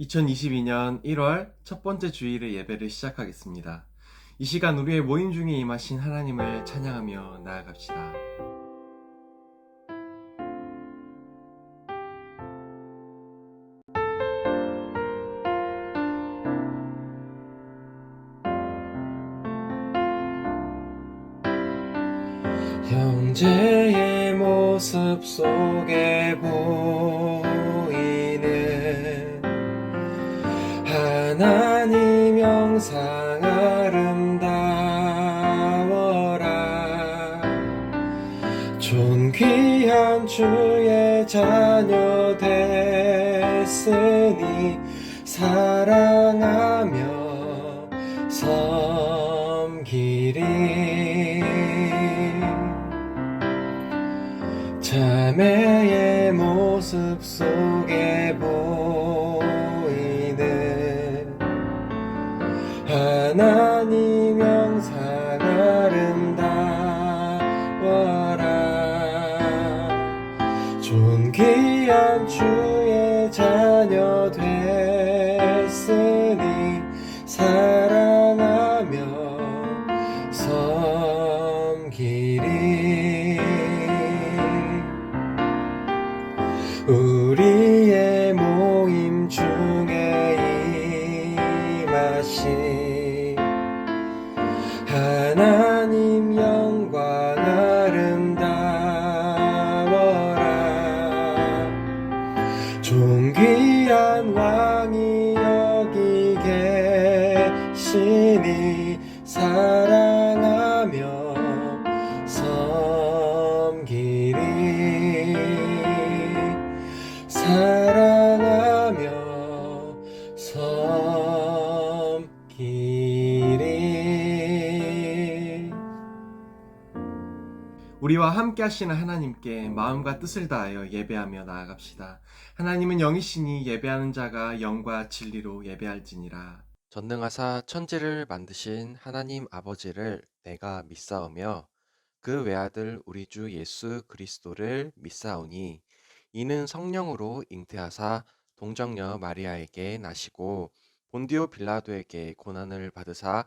2022년 1월 첫 번째 주일의 예배를 시작하겠습니다. 이 시간 우리의 모임 중에 임하신 하나님을 찬양하며 나아갑시다. 형제의 모습 속에 섬기리 자매의 모습 속에 함께 하시는 하나님께 마음과 뜻을 다하여 예배하며 나아갑시다. 하나님은 영이시니 예배하는 자가 영과 진리로 예배할지니라. 전능하사 천지를 만드신 하나님 아버지를 내가 믿사오며 그 외아들 우리 주 예수 그리스도를 믿사오니 이는 성령으로 잉태하사 동정녀 마리아에게 나시고 본디오 빌라도에게 고난을 받으사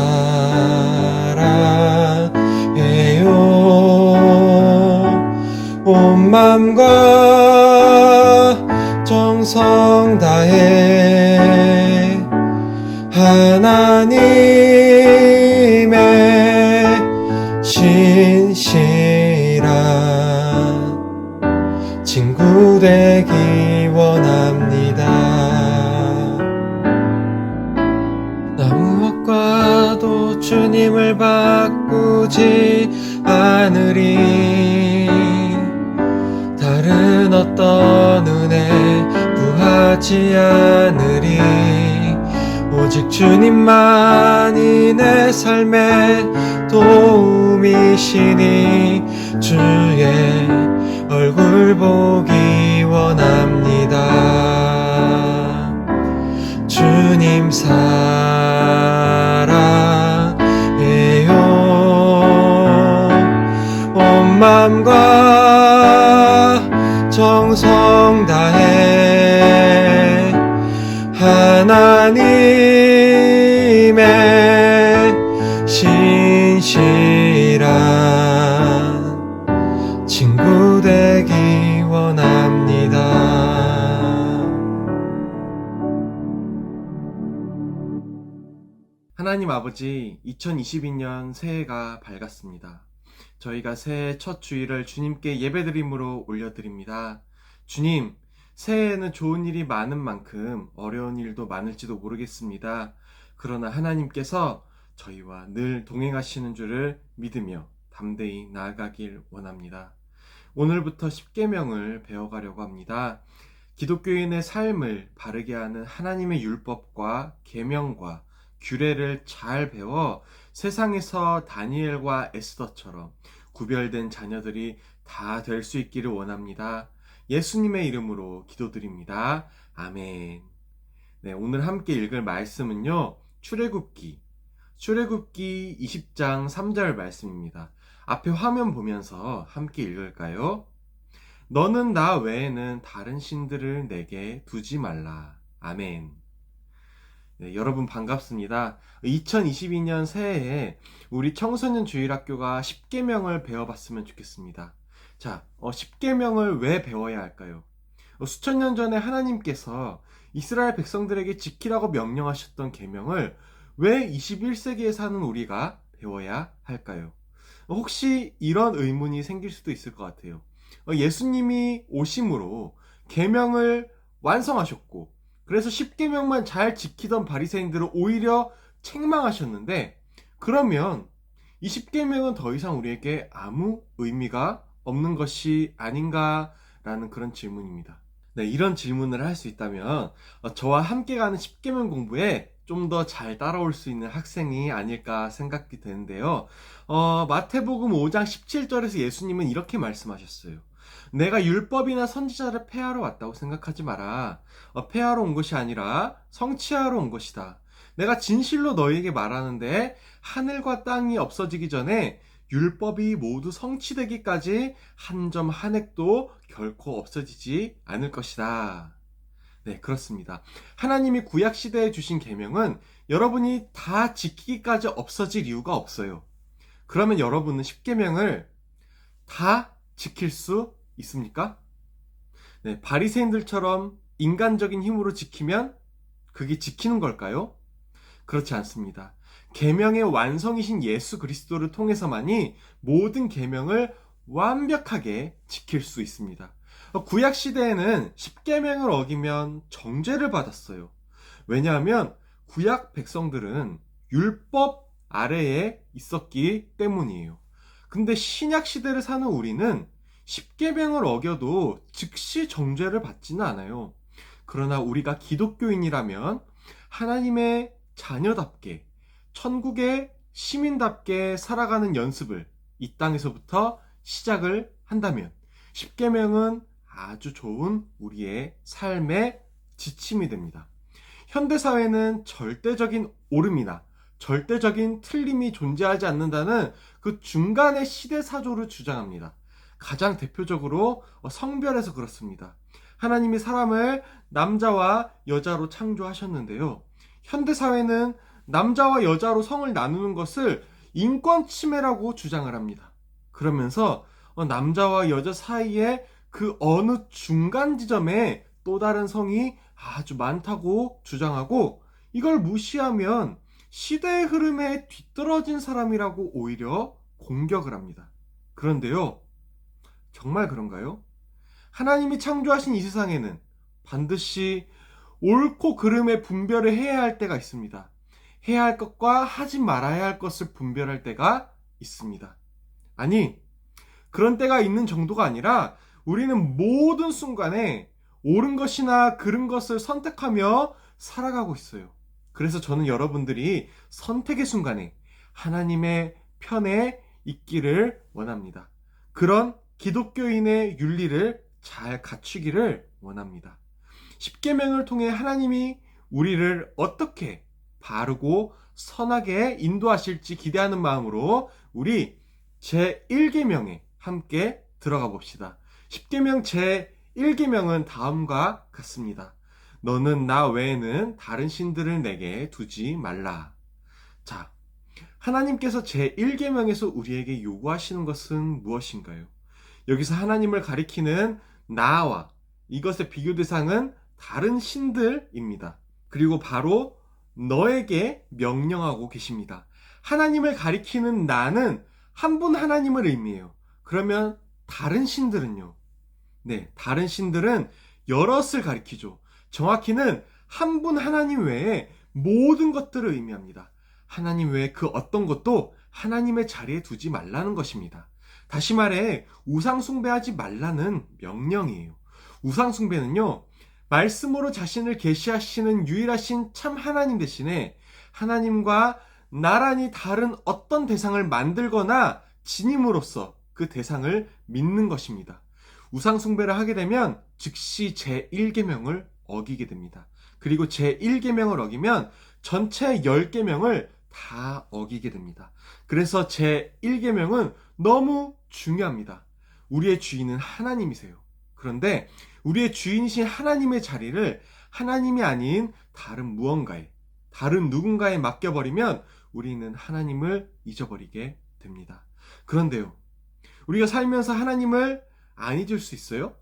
온 맘과 정성 다해 하나님의 신실한 친구 되기 원합니다. 나 무엇과도 주님을 바꾸지 은혜 구하지 않으리. 오직 주님만이 내 삶의 도움이시니 주의 얼굴 보기 원합 정성 다해 하나님의 신실한 친구 되기 원합니다. 하나님 아버지, 2022년 새해가 밝았습니다. 저희가 새해 첫 주일을 주님께 예배드림으로 올려드립니다. 주님, 새해에는 좋은 일이 많은 만큼 어려운 일도 많을지도 모르겠습니다. 그러나 하나님께서 저희와 늘 동행하시는 줄을 믿으며 담대히 나아가길 원합니다. 오늘부터 10계명을 배워가려고 합니다. 기독교인의 삶을 바르게 하는 하나님의 율법과 계명과 규례를 잘 배워 세상에서 다니엘과 에스더처럼 구별된 자녀들이 다 될 수 있기를 원합니다. 예수님의 이름으로 기도드립니다. 아멘. 네, 오늘 함께 읽을 말씀은요. 출애굽기 출애굽기 20장 3절 말씀입니다. 앞에 화면 보면서 함께 읽을까요? 너는 나 외에는 다른 신들을 내게 두지 말라. 아멘. 네, 여러분 반갑습니다. 2022년 새해에 우리 청소년 주일학교가 10계명을 배워봤으면 좋겠습니다. 자, 어, 10계명을 왜 배워야 할까요? 어, 수천 년 전에 하나님께서 이스라엘 백성들에게 지키라고 명령하셨던 계명을 왜 21세기에 사는 우리가 배워야 할까요? 어, 혹시 이런 의문이 생길 수도 있을 것 같아요. 어, 예수님이 오심으로 계명을 완성하셨고 그래서 10계명만 잘 지키던 바리새인들을 오히려 책망하셨는데 그러면 이 10계명은 더 이상 우리에게 아무 의미가 없는 것이 아닌가라는 그런 질문입니다. 네, 이런 질문을 할 수 있다면 어, 저와 함께 가는 10계명 공부에 좀 더 잘 따라올 수 있는 학생이 아닐까 생각이 되는데요. 어, 마태복음 5장 17절에서 예수님은 이렇게 말씀하셨어요. 내가 율법이나 선지자를 폐하러 왔다고 생각하지 마라. 어, 폐하러 온 것이 아니라 성취하러 온 것이다. 내가 진실로 너희에게 말하는데 하늘과 땅이 없어지기 전에 율법이 모두 성취되기까지 한 점 한 획도 결코 없어지지 않을 것이다. 네, 그렇습니다. 하나님이 구약 시대에 주신 계명은 여러분이 다 지키기까지 없어질 이유가 없어요. 그러면 여러분은 10계명을 다 지킬 수 있습니까? 네, 바리새인들처럼 인간적인 힘으로 지키면 그게 지키는 걸까요? 그렇지 않습니다. 계명의 완성이신 예수 그리스도를 통해서만이 모든 계명을 완벽하게 지킬 수 있습니다. 구약 시대에는 10계명을 어기면 정죄를 받았어요. 왜냐하면 구약 백성들은 율법 아래에 있었기 때문이에요. 근데 신약 시대를 사는 우리는 10계명을 어겨도 즉시 정죄를 받지는 않아요. 그러나 우리가 기독교인이라면 하나님의 자녀답게 천국의 시민답게 살아가는 연습을 이 땅에서부터 시작을 한다면 10계명은 아주 좋은 우리의 삶의 지침이 됩니다. 현대 사회는 절대적인 옳음이나 절대적인 틀림이 존재하지 않는다는 그 중간의 시대 사조를 주장합니다. 가장 대표적으로 성별에서 그렇습니다. 하나님이 사람을 남자와 여자로 창조하셨는데요. 현대 사회는 남자와 여자로 성을 나누는 것을 인권 침해라고 주장을 합니다. 그러면서 어, 남자와 여자 사이에 그 어느 중간 지점에 또 다른 성이 아주 많다고 주장하고 이걸 무시하면 시대의 흐름에 뒤떨어진 사람이라고 오히려 공격을 합니다. 그런데요, 정말 그런가요? 하나님이 창조하신 이 세상에는 반드시 옳고 그름의 분별을 해야 할 때가 있습니다. 해야 할 것과 하지 말아야 할 것을 분별할 때가 있습니다. 아니, 그런 때가 있는 정도가 아니라 우리는 모든 순간에 옳은 것이나 그른 것을 선택하며 살아가고 있어요. 그래서 저는 여러분들이 선택의 순간에 하나님의 편에 있기를 원합니다. 그런 기독교인의 윤리를 잘 갖추기를 원합니다. 십계명을 통해 하나님이 우리를 어떻게 바르고 선하게 인도하실지 기대하는 마음으로 우리 제 1계명에 함께 들어가 봅시다. 10계명 제 1계명은 다음과 같습니다. 너는 나 외에는 다른 신들을 내게 두지 말라. 자, 하나님께서 제 1계명에서 우리에게 요구하시는 것은 무엇인가요? 여기서 하나님을 가리키는 나와 이것의 비교 대상은 다른 신들입니다. 그리고 바로 너에게 명령하고 계십니다. 하나님을 가리키는 나는 한 분 하나님을 의미해요. 그러면 다른 신들은요? 네, 다른 신들은 여럿을 가리키죠. 정확히는 한 분 하나님 외에 모든 것들을 의미합니다. 하나님 외에 그 어떤 것도 하나님의 자리에 두지 말라는 것입니다. 다시 말해, 우상숭배하지 말라는 명령이에요. 우상숭배는요, 말씀으로 자신을 계시하시는 유일하신 참 하나님 대신에 하나님과 나란히 다른 어떤 대상을 만들거나 지님으로써 그 대상을 믿는 것입니다. 우상숭배를 하게 되면 즉시 제1계명을 어기게 됩니다. 그리고 제1계명을 어기면 전체 10계명을 다 어기게 됩니다. 그래서 제1계명은 너무 중요합니다. 우리의 주인은 하나님이세요. 그런데 우리의 주인이신 하나님의 자리를 하나님이 아닌 다른 무언가에, 다른 누군가에 맡겨버리면 우리는 하나님을 잊어버리게 됩니다. 그런데요, 우리가 살면서 하나님을 안 잊을 수 있어요?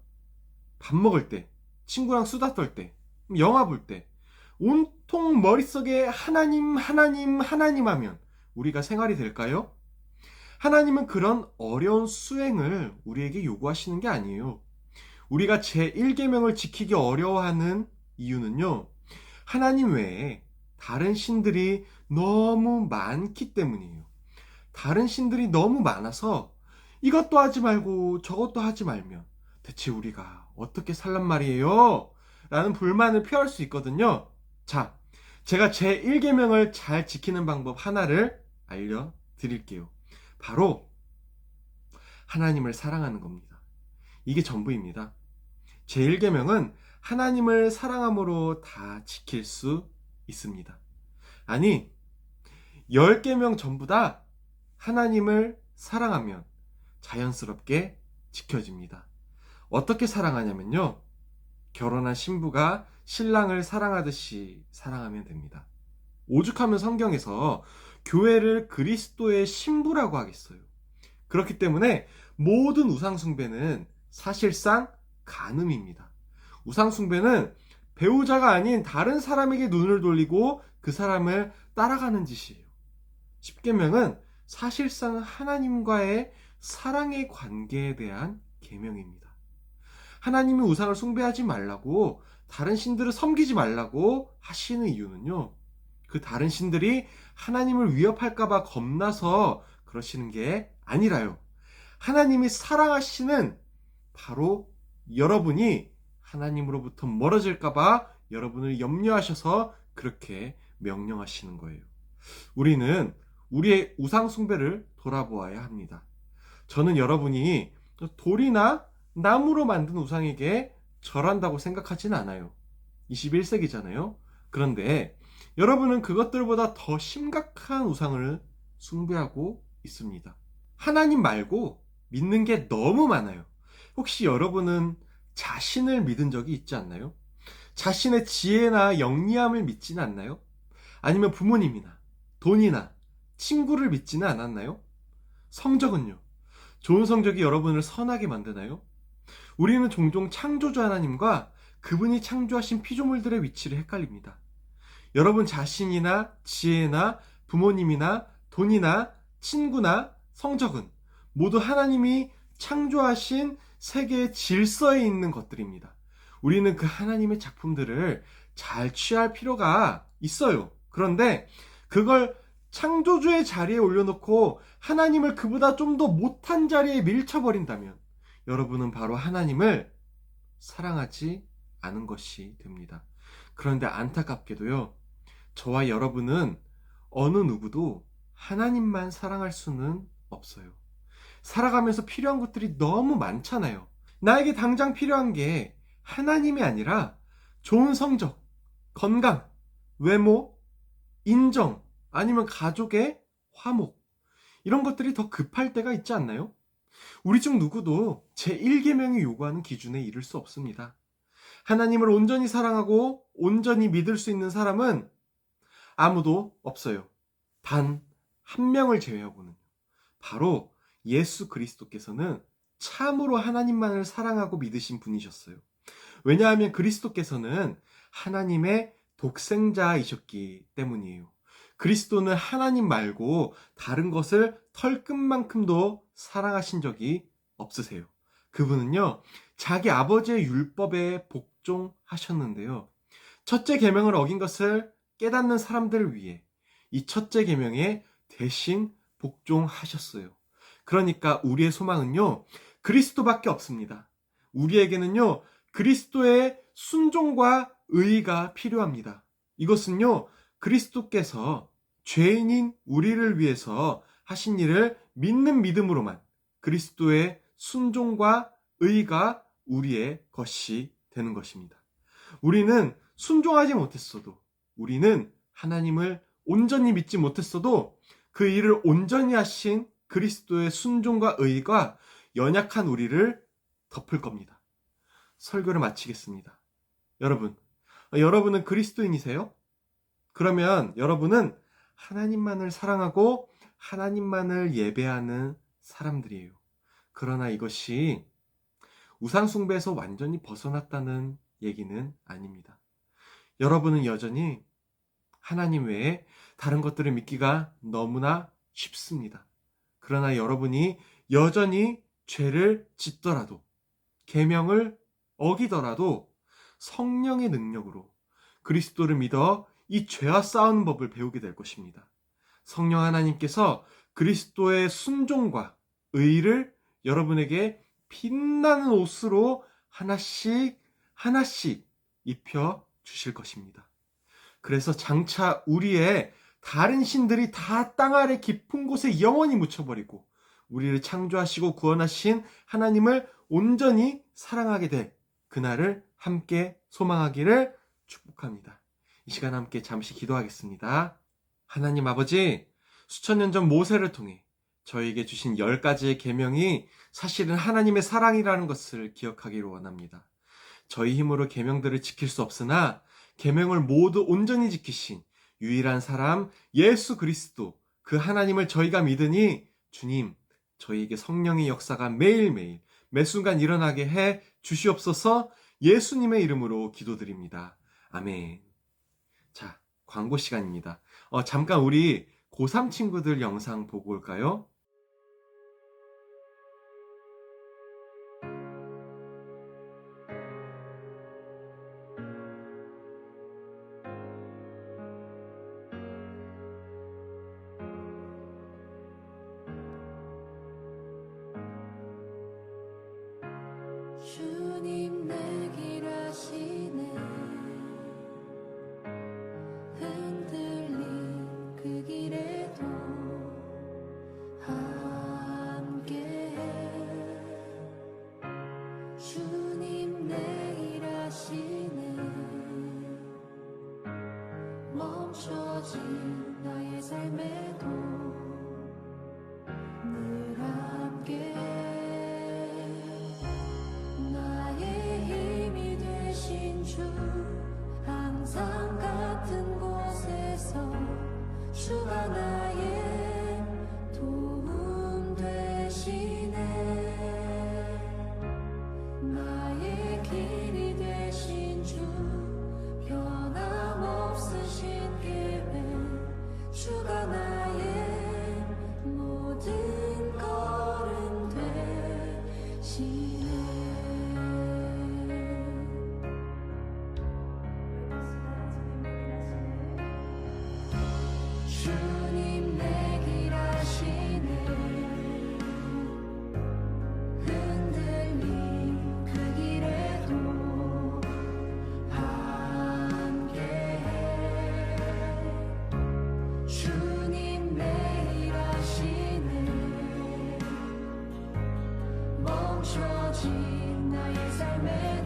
밥 먹을 때, 친구랑 수다 떨 때, 영화 볼 때, 온통 머릿속에 하나님, 하나님, 하나님 하면 우리가 생활이 될까요? 하나님은 그런 어려운 수행을 우리에게 요구하시는 게 아니에요. 우리가 제1계명을 지키기 어려워하는 이유는요. 하나님 외에 다른 신들이 너무 많기 때문이에요. 다른 신들이 너무 많아서 이것도 하지 말고 저것도 하지 말면 대체 우리가 어떻게 살란 말이에요? 라는 불만을 표할 수 있거든요. 자, 제가 제 1계명을 잘 지키는 방법 하나를 알려드릴게요. 바로 하나님을 사랑하는 겁니다. 이게 전부입니다. 제 1계명은 하나님을 사랑함으로 다 지킬 수 있습니다. 아니, 10계명 전부 다 하나님을 사랑하면 자연스럽게 지켜집니다. 어떻게 사랑하냐면요. 결혼한 신부가 신랑을 사랑하듯이 사랑하면 됩니다. 오죽하면 성경에서 교회를 그리스도의 신부라고 하겠어요. 그렇기 때문에 모든 우상숭배는 사실상 간음입니다. 우상숭배는 배우자가 아닌 다른 사람에게 눈을 돌리고 그 사람을 따라가는 짓이에요. 10계명은 사실상 하나님과의 사랑의 관계에 대한 계명입니다. 하나님이 우상을 숭배하지 말라고 다른 신들을 섬기지 말라고 하시는 이유는요. 그 다른 신들이 하나님을 위협할까봐 겁나서 그러시는 게 아니라요. 하나님이 사랑하시는 바로 여러분이 하나님으로부터 멀어질까봐 여러분을 염려하셔서 그렇게 명령하시는 거예요. 우리는 우리의 우상숭배를 돌아보아야 합니다. 저는 여러분이 돌이나 나무로 만든 우상에게 절한다고 생각하진 않아요. 21세기잖아요. 그런데 여러분은 그것들보다 더 심각한 우상을 숭배하고 있습니다. 하나님 말고 믿는 게 너무 많아요. 혹시 여러분은 자신을 믿은 적이 있지 않나요? 자신의 지혜나 영리함을 믿지는 않나요? 아니면 부모님이나 돈이나 친구를 믿지는 않았나요? 성적은요? 좋은 성적이 여러분을 선하게 만드나요? 우리는 종종 창조주 하나님과 그분이 창조하신 피조물들의 위치를 헷갈립니다. 여러분 자신이나 지혜나 부모님이나 돈이나 친구나 성적은 모두 하나님이 창조하신 세계의 질서에 있는 것들입니다. 우리는 그 하나님의 작품들을 잘 취할 필요가 있어요. 그런데 그걸 창조주의 자리에 올려놓고 하나님을 그보다 좀 더 못한 자리에 밀쳐버린다면 여러분은 바로 하나님을 사랑하지 않은 것이 됩니다. 그런데 안타깝게도요, 저와 여러분은 어느 누구도 하나님만 사랑할 수는 없어요. 살아가면서 필요한 것들이 너무 많잖아요. 나에게 당장 필요한 게 하나님이 아니라 좋은 성적, 건강, 외모, 인정, 아니면 가족의 화목. 이런 것들이 더 급할 때가 있지 않나요? 우리 중 누구도 제1계명이 요구하는 기준에 이를 수 없습니다. 하나님을 온전히 사랑하고 온전히 믿을 수 있는 사람은 아무도 없어요. 단 한 명을 제외하고는. 바로 예수 그리스도께서는 참으로 하나님만을 사랑하고 믿으신 분이셨어요. 왜냐하면 그리스도께서는 하나님의 독생자이셨기 때문이에요. 그리스도는 하나님 말고 다른 것을 털끝만큼도 사랑하신 적이 없으세요. 그분은요, 자기 아버지의 율법에 복종하셨는데요. 첫째 계명을 어긴 것을 깨닫는 사람들을 위해 이 첫째 계명에 대신 복종하셨어요. 그러니까 우리의 소망은요, 그리스도밖에 없습니다. 우리에게는요, 그리스도의 순종과 의가 필요합니다. 이것은요, 그리스도께서 죄인인 우리를 위해서 하신 일을 믿는 믿음으로만 그리스도의 순종과 의가 우리의 것이 되는 것입니다. 우리는 순종하지 못했어도, 우리는 하나님을 온전히 믿지 못했어도 그 일을 온전히 하신 그리스도의 순종과 의가 연약한 우리를 덮을 겁니다. 설교를 마치겠습니다. 여러분, 여러분은 그리스도인이세요? 그러면 여러분은 하나님만을 사랑하고 하나님만을 예배하는 사람들이에요. 그러나 이것이 우상숭배에서 완전히 벗어났다는 얘기는 아닙니다. 여러분은 여전히 하나님 외에 다른 것들을 믿기가 너무나 쉽습니다. 그러나 여러분이 여전히 죄를 짓더라도 계명을 어기더라도 성령의 능력으로 그리스도를 믿어 이 죄와 싸우는 법을 배우게 될 것입니다. 성령 하나님께서 그리스도의 순종과 의를 여러분에게 빛나는 옷으로 하나씩 하나씩 입혀 주실 것입니다. 그래서 장차 우리의 다른 신들이 다 땅 아래 깊은 곳에 영원히 묻혀버리고 우리를 창조하시고 구원하신 하나님을 온전히 사랑하게 될 그날을 함께 소망하기를 축복합니다. 이 시간 함께 잠시 기도하겠습니다. 하나님 아버지, 수천 년 전 모세를 통해 저에게 주신 열 가지의 계명이 사실은 하나님의 사랑이라는 것을 기억하기를 원합니다. 저희 힘으로 계명들을 지킬 수 없으나 계명을 모두 온전히 지키신 유일한 사람 예수 그리스도 그 하나님을 저희가 믿으니 주님 저희에게 성령의 역사가 매일매일 매 순간 일어나게 해 주시옵소서 예수님의 이름으로 기도드립니다. 아멘. 자, 광고 시간입니다. 어, 잠깐 우리 고3 친구들 영상 보고 올까요? 그 멈춰진 나의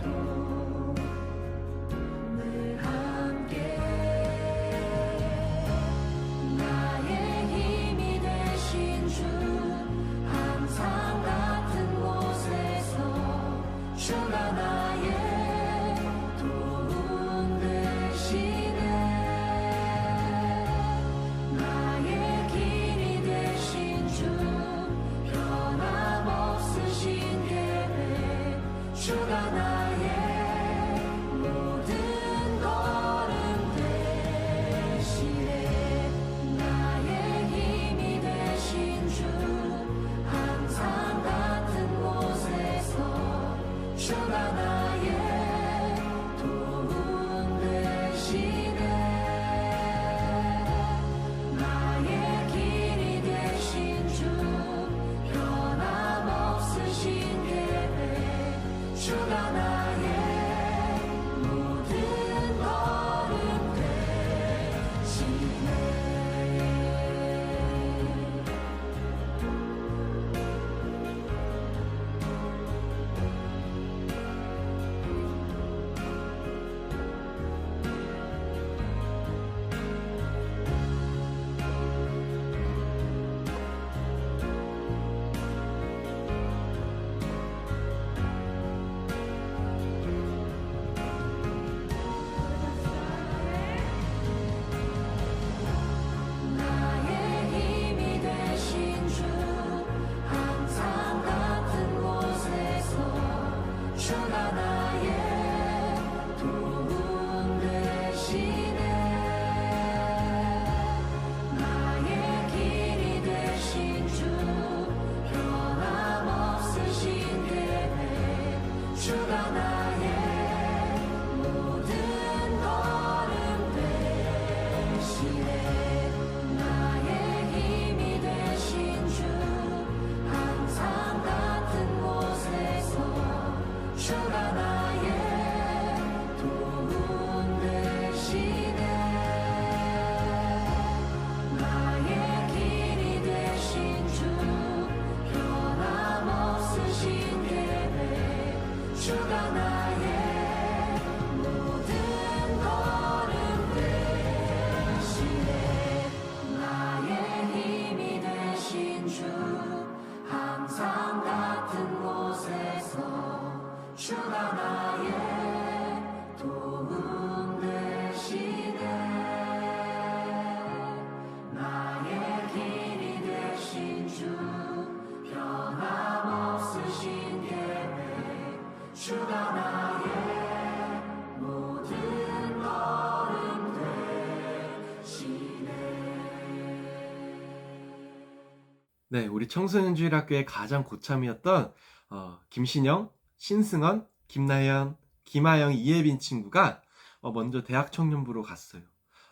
네, 우리 청소년주일학교의 가장 고참이었던 어, 김신영, 신승원, 김나연, 김하영, 이예빈 친구가 어, 먼저 대학 청년부로 갔어요.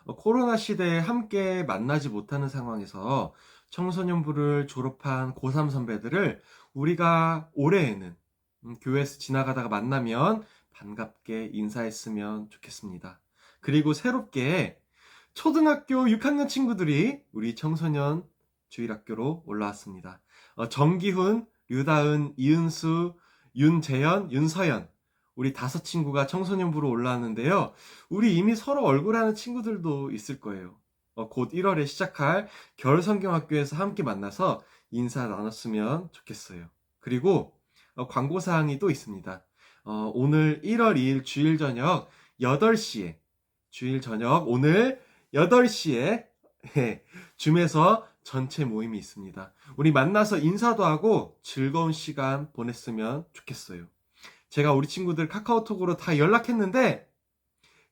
어, 코로나 시대에 함께 만나지 못하는 상황에서 청소년부를 졸업한 고3 선배들을 우리가 올해에는 음, 교회에서 지나가다가 만나면 반갑게 인사했으면 좋겠습니다. 그리고 새롭게 초등학교 6학년 친구들이 우리 청소년 주일학교로 올라왔습니다. 어, 정기훈, 류다은, 이은수, 윤재현, 윤서연 우리 다섯 친구가 청소년부로 올라왔는데요. 우리 이미 서로 얼굴 아는 친구들도 있을 거예요. 어, 곧 1월에 시작할 겨울성경학교에서 함께 만나서 인사 나눴으면 좋겠어요. 그리고 어, 광고사항이 또 있습니다. 어, 오늘 1월 2일 주일 저녁 8시에 주일 저녁 오늘 8시에 줌에서 전체 모임이 있습니다. 우리 만나서 인사도 하고 즐거운 시간 보냈으면 좋겠어요. 제가 우리 친구들 카카오톡으로 다 연락했는데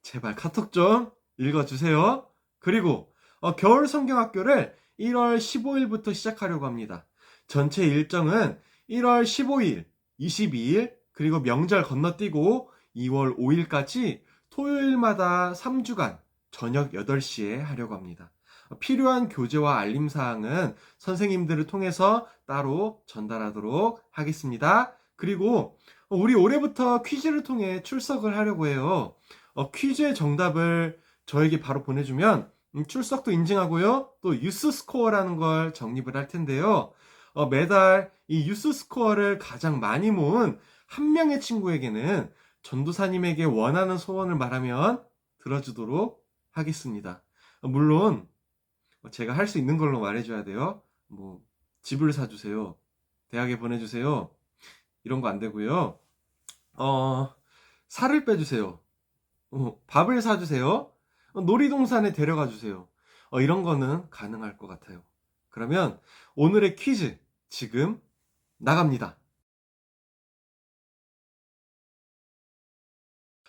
제발 카톡 좀 읽어주세요. 그리고 어, 겨울 성경학교를 1월 15일부터 시작하려고 합니다. 전체 일정은 1월 15일, 22일, 그리고 명절 건너뛰고 2월 5일까지 토요일마다 3주간 저녁 8시에 하려고 합니다. 필요한 교재와 알림 사항은 선생님들을 통해서 따로 전달하도록 하겠습니다. 그리고 우리 올해부터 퀴즈를 통해 출석을 하려고 해요. 어, 퀴즈의 정답을 저에게 바로 보내주면 음, 출석도 인증하고요. 또 유스 스코어라는 걸 적립을 할 텐데요. 어, 매달 이 유스 스코어를 가장 많이 모은 한 명의 친구에게는 전도사님에게 원하는 소원을 말하면 들어주도록 하겠습니다. 어, 물론 제가 할 수 있는 걸로 말해줘야 돼요. 뭐 집을 사주세요. 대학에 보내주세요. 이런 거 안 되고요. 어, 살을 빼주세요. 어, 밥을 사주세요. 어, 놀이동산에 데려가 주세요. 어, 이런 거는 가능할 것 같아요. 그러면 오늘의 퀴즈 지금 나갑니다.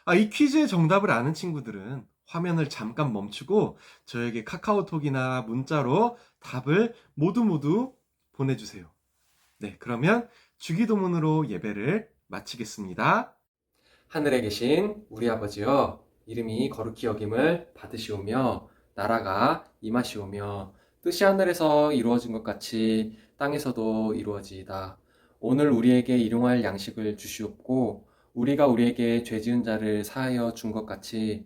아, 이 퀴즈의 정답을 아는 친구들은 화면을 잠깐 멈추고 저에게 카카오톡이나 문자로 답을 모두 모두 보내주세요. 네, 그러면 주기도문으로 예배를 마치겠습니다. 하늘에 계신 우리 아버지여 이름이 거룩히 여김을 받으시오며 나라가 임하시오며 뜻이 하늘에서 이루어진 것 같이 땅에서도 이루어지이다. 오늘 우리에게 일용할 양식을 주시옵고 우리가 우리에게 죄 지은 자를 사하여 준 것 같이